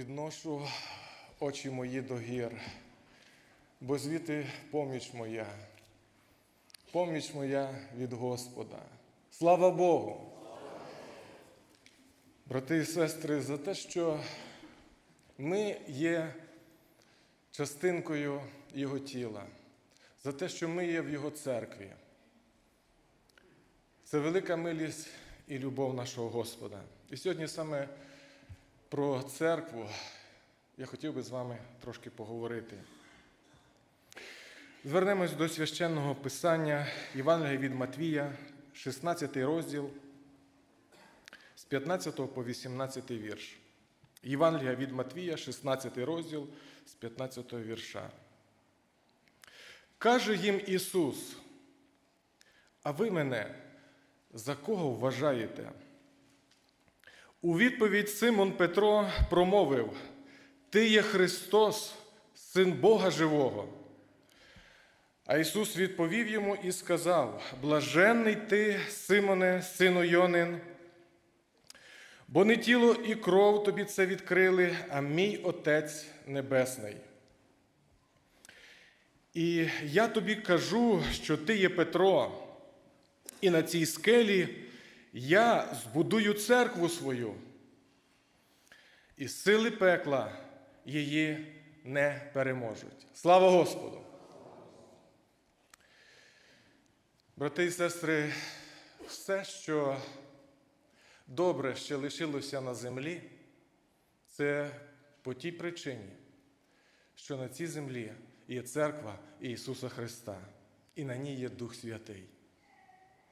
підношу очі мої до гір, бо звідти поміч моя, поміч моя від Господа. Слава Богу! Брати і сестри, за те, що ми є частинкою Його тіла, за те, що ми є в Його церкві. Це велика милість і любов нашого Господа. І сьогодні саме про церкву я хотів би з вами трошки поговорити. Звернемось до священного писання Євангелія від Матвія, 16 розділ з 15 по 18 вірш. Євангелія від Матвія, 16 розділ з 15 вірша. Каже їм Ісус, а ви мене за кого вважаєте? У відповідь Симон Петро промовив: Ти є Христос, Син Бога Живого. А Ісус відповів йому і сказав: Блаженний ти, Симоне, сину Йонин, бо не тіло і кров тобі це відкрили, а мій Отець Небесний. І я тобі кажу, що ти є Петро, і на цій скелі я збудую церкву свою, і сили пекла її не переможуть. Слава Господу! Брати і сестри, все, що добре ще лишилося на землі, це по тій причині, що на цій землі є церква Ісуса Христа, і на ній є Дух Святий.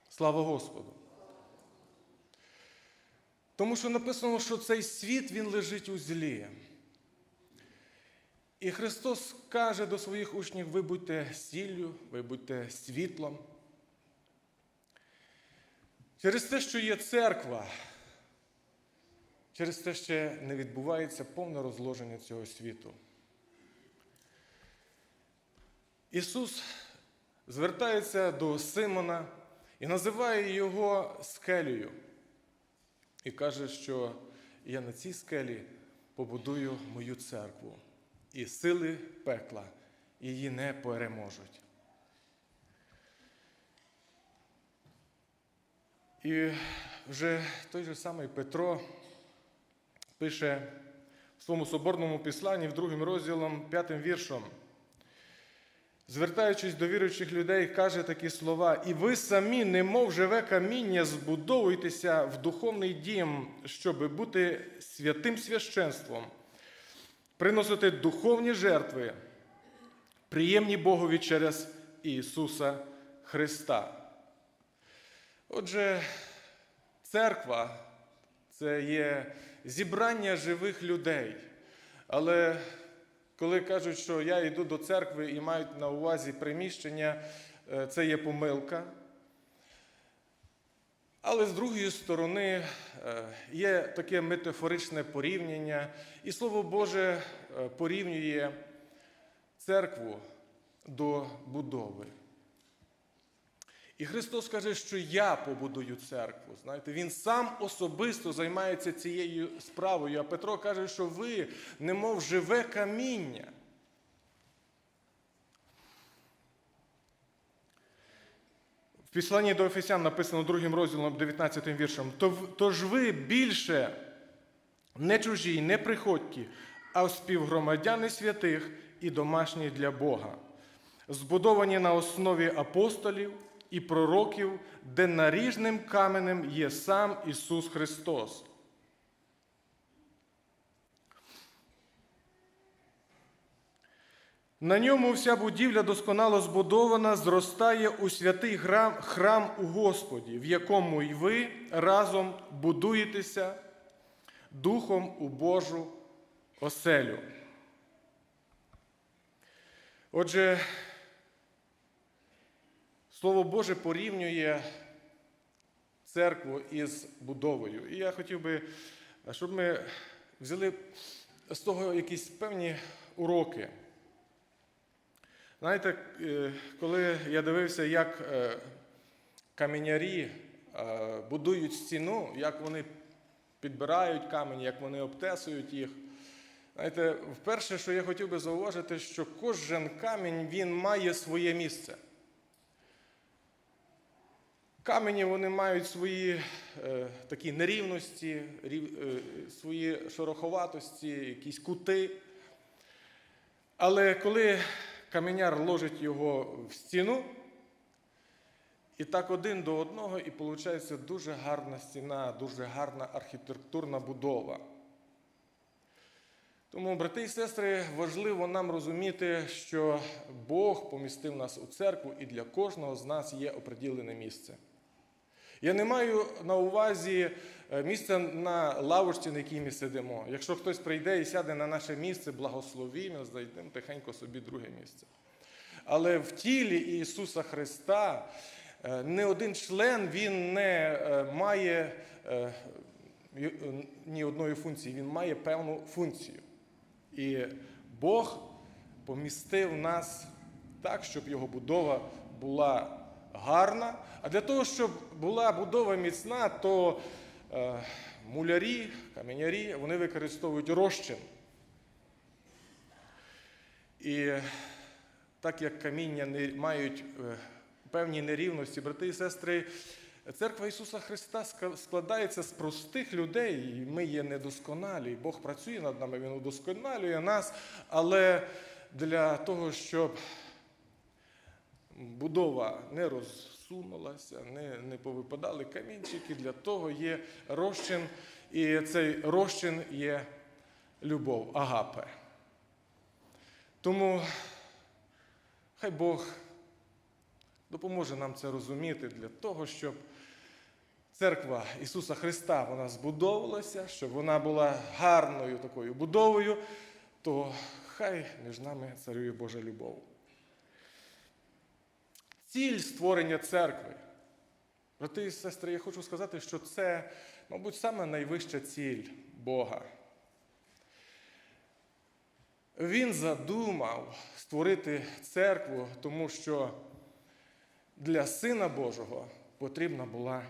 Слава Господу! Тому що написано, що цей світ він лежить у злі. І Христос каже до своїх учнів: ви будьте сіллю, ви будьте світлом. Через те, що є церква, через те, ще не відбувається повне розложення цього світу. Ісус звертається до Симона і називає його скелею. І каже, що я на цій скелі побудую мою церкву, і сили пекла її не переможуть. І вже той же самий Петро пише в своєму соборному післанні в другим розділом, п'ятим віршом, звертаючись до віруючих людей, каже такі слова: І ви самі, немов живе каміння, збудовуйтеся в духовний дім, щоб бути святим священством, приносити духовні жертви, приємні Богові через Ісуса Христа. Отже, церква це є зібрання живих людей. Але коли кажуть, що я йду до церкви і мають на увазі приміщення, це є помилка. Але з другої сторони є таке метафоричне порівняння, і Слово Боже порівнює церкву до будови. І Христос каже, що я побудую церкву. Знаєте, Він сам особисто займається цією справою. А Петро каже, що ви, немов живе каміння. В післанні до Ефесян написано другим розділом, 19 віршем. Тож ви більше не чужі, не приходькі, а співгромадяни святих і домашні для Бога, збудовані на основі апостолів і пророків, де наріжним каменем є сам Ісус Христос. На ньому вся будівля досконало збудована, зростає у святий храм, храм у Господі, в якому й ви разом будуєтеся Духом у Божу оселю. Отже, Слово Боже порівнює церкву із будовою. І я хотів би, щоб ми взяли з того якісь певні уроки. Знаєте, коли я дивився, як каменярі будують стіну, як вони підбирають камені, як вони обтесують їх, Знаєте, вперше, що я хотів би зауважити, що кожен камінь він має своє місце. Камені вони мають свої е, такі нерівності, рів, е, свої шероховатості, якісь кути. Але коли каменяр ложить його в стіну, і так один до одного, і виходить дуже гарна стіна, дуже гарна архітектурна будова. Тому, брати і сестри, важливо нам розуміти, що Бог помістив нас у церкву, і для кожного з нас є оприділене місце. Я не маю на увазі е, місце на лавочці, на якій ми сидимо. Якщо хтось прийде і сяде на наше місце, благословімо, знайдемо тихенько собі друге місце. Але в тілі Ісуса Христа е, не один член він не е, має ні одної функції, він має певну функцію. І Бог помістив нас так, щоб його будова була гарна. А для того, щоб була будова міцна, то е, мулярі, каменярі вони використовують розчин. І так як каміння не мають е, певні нерівності, брати і сестри, церква Ісуса Христа складається з простих людей, і ми є недосконалі. Бог працює над нами, Він удосконалює нас, але для того, щоб будова не розсунулася, не, не повипадали камінчики, для того є розчин, і цей розчин є любов, агапе. Тому хай Бог допоможе нам це розуміти для того, щоб церква Ісуса Христа вона збудовувалася, щоб вона була гарною такою будовою, то хай між нами царює Божа любов. Ціль створення церкви. Брати і сестри, я хочу сказати, що це, мабуть, саме найвища ціль Бога. Він задумав створити церкву, тому що для Сина Божого потрібна була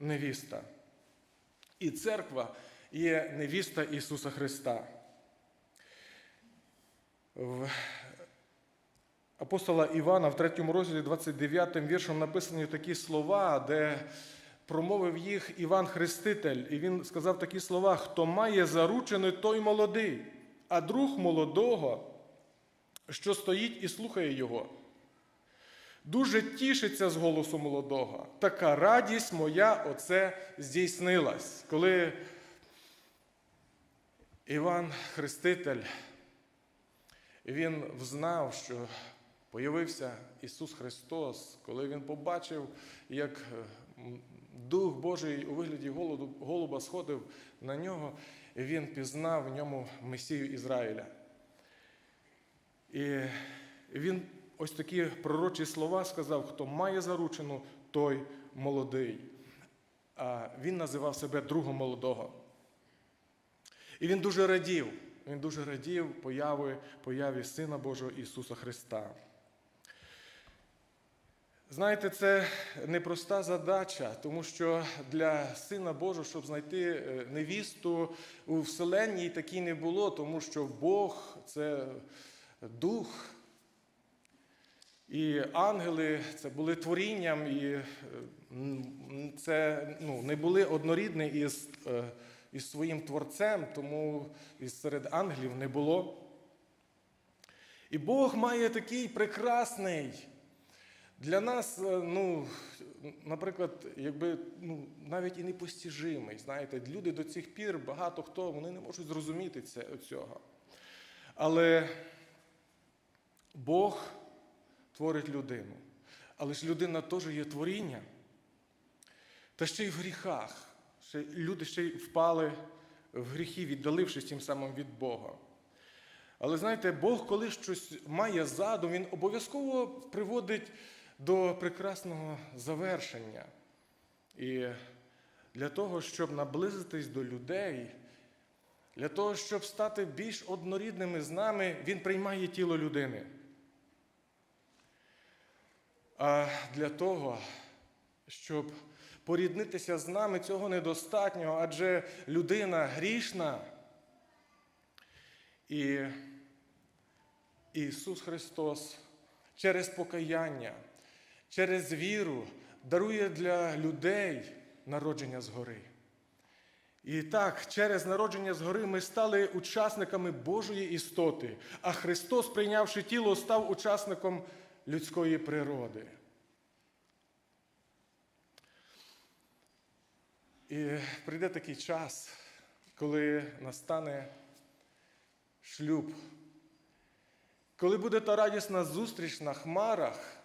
невіста. І церква є невіста Ісуса Христа. Апостола Івана в 3 розділі 29 віршом написані такі слова, де промовив їх Іван Хреститель, і він сказав такі слова: хто має заручений, той молодий, а друг молодого, що стоїть і слухає його. Дуже тішиться з голосу молодого. Така радість моя оце здійснилась. Коли Іван Хреститель, він взнав, що появився Ісус Христос, коли він побачив, як е, Дух Божий у вигляді голуба сходив на нього, і він пізнав в ньому Месію Ізраїля. І він ось такі пророчі слова сказав: хто має заручену, той молодий. А він називав себе другом молодого. І він дуже радів. Він дуже радів появи, появі Сина Божого Ісуса Христа. Знаєте, це непроста задача, тому що для Сина Божого, щоб знайти е, невісту у Вселенній такій не було, тому що Бог це дух. І ангели це були творінням, і е, це ну, не були однорідні із, е, із своїм творцем, тому і серед ангелів не було. І Бог має такий прекрасний для нас, е, ну, наприклад, якби ну, навіть і непостіжимий. Знаєте, люди до цих пір багато хто вони не можуть зрозуміти це, цього. Але Бог творить людину. Але ж людина теж є творіння. Та ще й в гріхах. Ще люди ще й впали в гріхи, віддалившись тим самим від Бога. Але знаєте, Бог, коли щось має задум, він обов'язково приводить до прекрасного завершення. І для того, щоб наблизитись до людей, для того, щоб стати більш однорідними з нами, він приймає тіло людини. А для того, щоб поріднитися з нами, цього недостатньо, адже людина грішна. І Ісус Христос через покаяння, через віру дарує для людей народження згори. І так, через народження згори ми стали учасниками Божої істоти, а Христос, прийнявши тіло, став учасником людської природи. І прийде такий час, коли настане шлюб, коли буде та радісна зустріч на хмарах,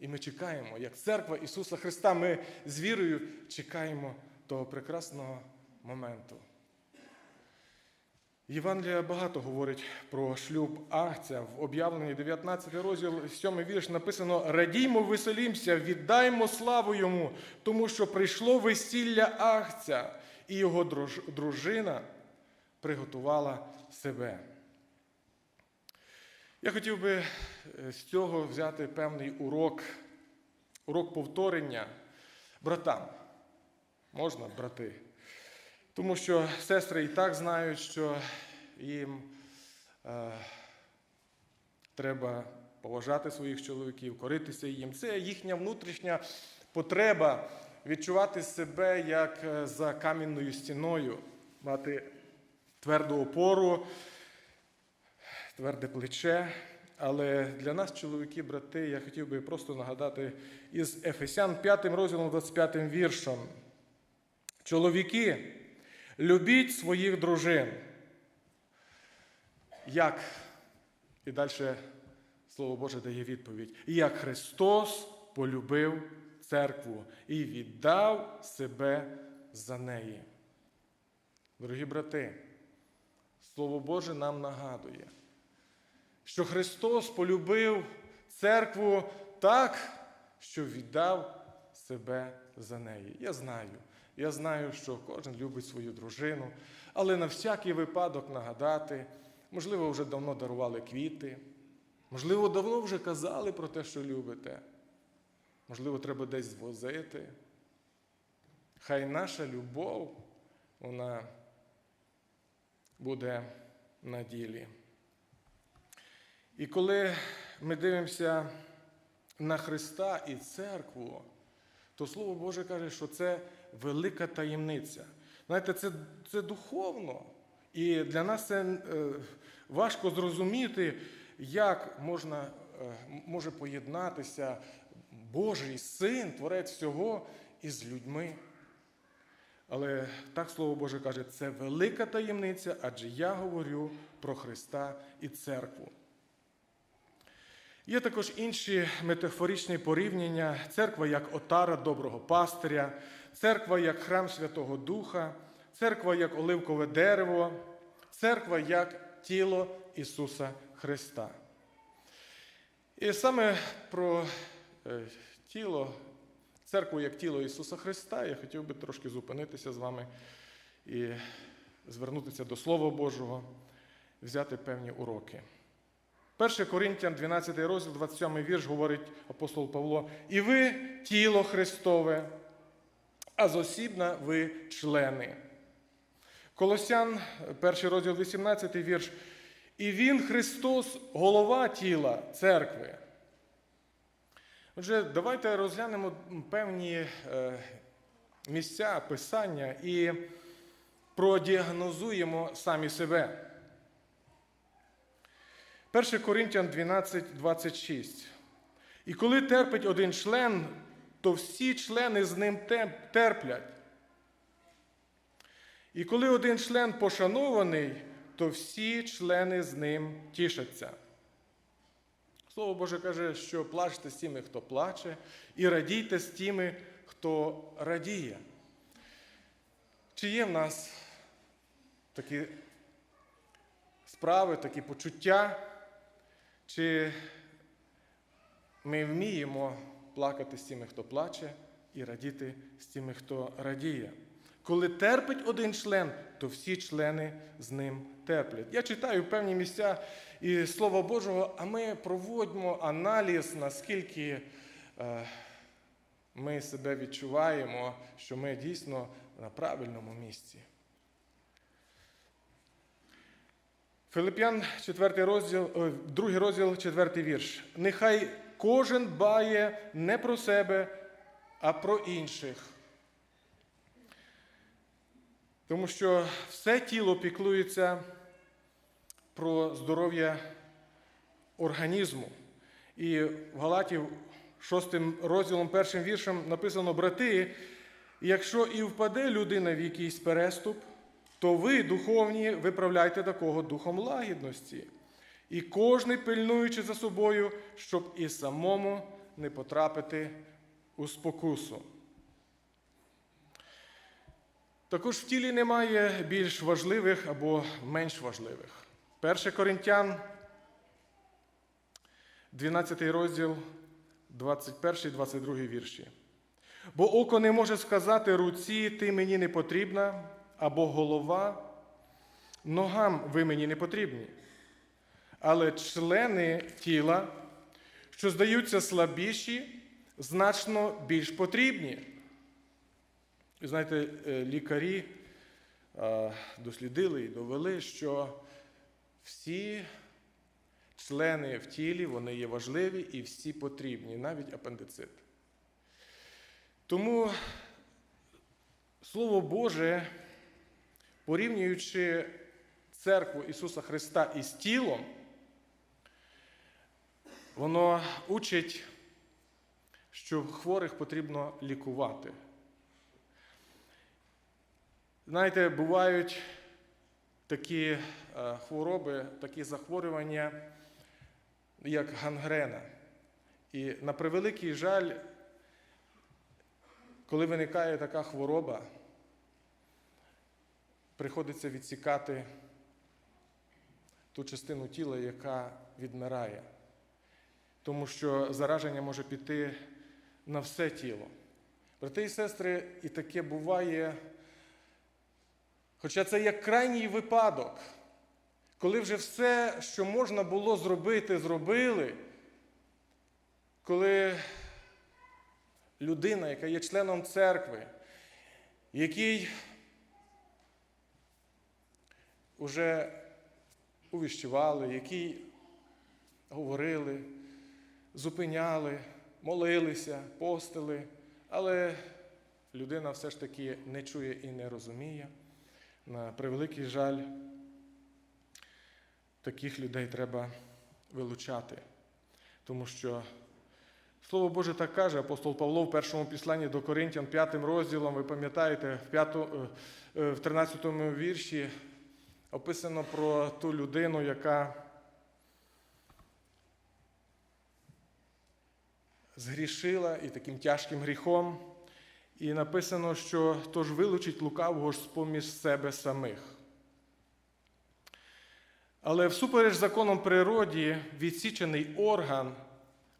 і ми чекаємо, як церква Ісуса Христа, ми з вірою чекаємо того прекрасного моменту. Євангелія багато говорить про шлюб Агця. В об'явленні 19 розділ, 7 вірш написано: Радіймо, веселімся, віддаймо славу йому, тому що прийшло весілля Агця, і його дружина приготувала себе. Я хотів би з цього взяти певний урок, урок повторення братам. Можна, брати? Тому що сестри і так знають, що їм е, треба поважати своїх чоловіків, коритися їм. Це їхня внутрішня потреба відчувати себе як е, за камінною стіною, мати тверду опору, тверде плече. Але для нас, чоловіки, брати, я хотів би просто нагадати із Ефесян 5 розділом 25 віршом. Чоловіки, любіть своїх дружин. Як? І далі Слово Боже дає відповідь. Як Христос полюбив церкву і віддав себе за неї. Дорогі брати, Слово Боже нам нагадує, що Христос полюбив церкву так, що віддав себе за неї. Я знаю. Я знаю, що кожен любить свою дружину, але на всякий випадок нагадати, можливо, вже давно дарували квіти, можливо, давно вже казали про те, що любите. Можливо, треба десь звозити. Хай наша любов, вона буде на ділі. І коли ми дивимося на Христа і церкву, то Слово Боже каже, що це велика таємниця. Знаєте, це це духовно. І для нас це е, важко зрозуміти, як можна, е, може поєднатися Божий син, творець всього із людьми. Але так Слово Боже каже, це велика таємниця, адже я говорю про Христа і церкву. Є також інші метафоричні порівняння: церква як отара доброго пастиря, церква як храм Святого Духа, церква як оливкове дерево, церква як тіло Ісуса Христа. І саме про е, тіло, церкву як тіло Ісуса Христа, я хотів би трошки зупинитися з вами і звернутися до Слова Божого, взяти певні уроки. 1 Коринтян, 12 розділ, 27 вірш, говорить апостол Павло: І ви тіло Христове, а зосібна ви члени. Колосян, перший розділ 18 вірш. І Він Христос, голова тіла церкви. Отже, давайте розглянемо певні е, місця писання і продіагнозуємо самі себе. 1 Коринтян 12, 26. І коли терпить один член, то всі члени з ним терплять. І коли один член пошанований, то всі члени з ним тішаться. Слово Боже каже, що плачте з тими, хто плаче, і радійте з тими, хто радіє. Чи є в нас такі справи, такі почуття? Чи ми вміємо плакати з тими, хто плаче, і радіти з тими, хто радіє? Коли терпить один член, то всі члени з ним терплять. Я читаю певні місця і Слова Божого, а ми проводимо аналіз, наскільки е, ми себе відчуваємо, що ми дійсно на правильному місці. Филип'ян, 4 розділ, 2 розділ, 4 вірш. Нехай кожен дбає не про себе, а про інших. Тому що все тіло піклується про здоров'я організму. І в Галатів 6 розділом, першим віршем написано: брати, якщо і впаде людина в якийсь переступ, то ви, духовні, виправляйте такого духом лагідності. І кожний пильнуючи за собою, щоб і самому не потрапити у спокусу. Також в тілі немає більш важливих або менш важливих. 1 Коринтян, 12 розділ, 21-22 вірші. Бо око не може сказати руці, ти мені не потрібна, або голова, ногам ви мені не потрібні. Але члени тіла, що здаються слабіші, значно більш потрібні. Ви знаєте, е, лікарі е, дослідили і довели, що всі члени в тілі вони є важливі і всі потрібні, навіть апендицит. Тому Слово Боже, порівнюючи церкву Ісуса Христа із тілом, воно учить, що хворих потрібно лікувати. Знаєте, бувають такі е, хвороби, такі захворювання, як гангрена. І на превеликий жаль, коли виникає така хвороба, приходиться відсікати ту частину тіла, яка відмирає. Тому що зараження може піти на все тіло. Брати і сестри, і таке буває. Хоча це як крайній випадок, коли вже все, що можна було зробити, зробили, коли людина, яка є членом церкви, який вже увіщували, який говорили, зупиняли, молилися, постили, але людина все ж таки не чує і не розуміє. На превеликий жаль, таких людей треба вилучати. Тому що Слово Боже так каже, апостол Павло в першому післанні до Коринтян, п'ятим розділом, ви пам'ятаєте, в, п'яту, в 13 вірші описано про ту людину, яка згрішила і таким тяжким гріхом. І написано, що тож вилучить лукавого ж з-поміж себе самих. Але всупереч законом природі відсічений орган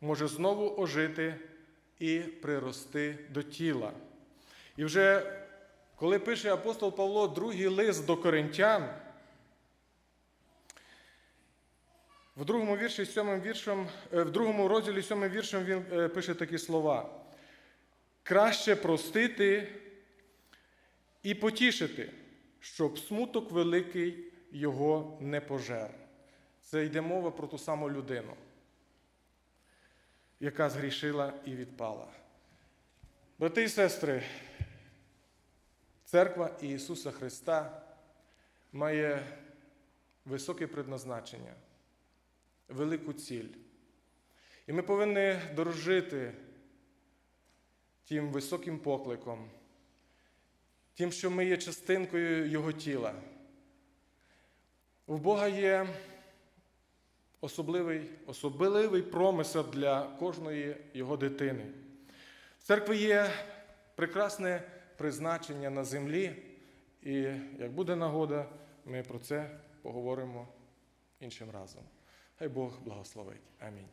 може знову ожити і прирости до тіла. І вже коли пише апостол Павло другий лист до коринтян, в другому вірші, сьомим віршем, в другому розділі сьомим віршем він пише такі слова краще простити і потішити, щоб смуток великий його не пожер. Це йде мова про ту саму людину, яка згрішила і відпала. Брати і сестри, церква Ісуса Христа має високе предназначення, велику ціль. І ми повинні дорожити тим високим покликом, тим, що ми є частинкою Його тіла. У Бога є особливий, особливий промисел для кожної його дитини. В церкві є прекрасне призначення на землі, і як буде нагода, ми про це поговоримо іншим разом. Хай Бог благословить. Амінь.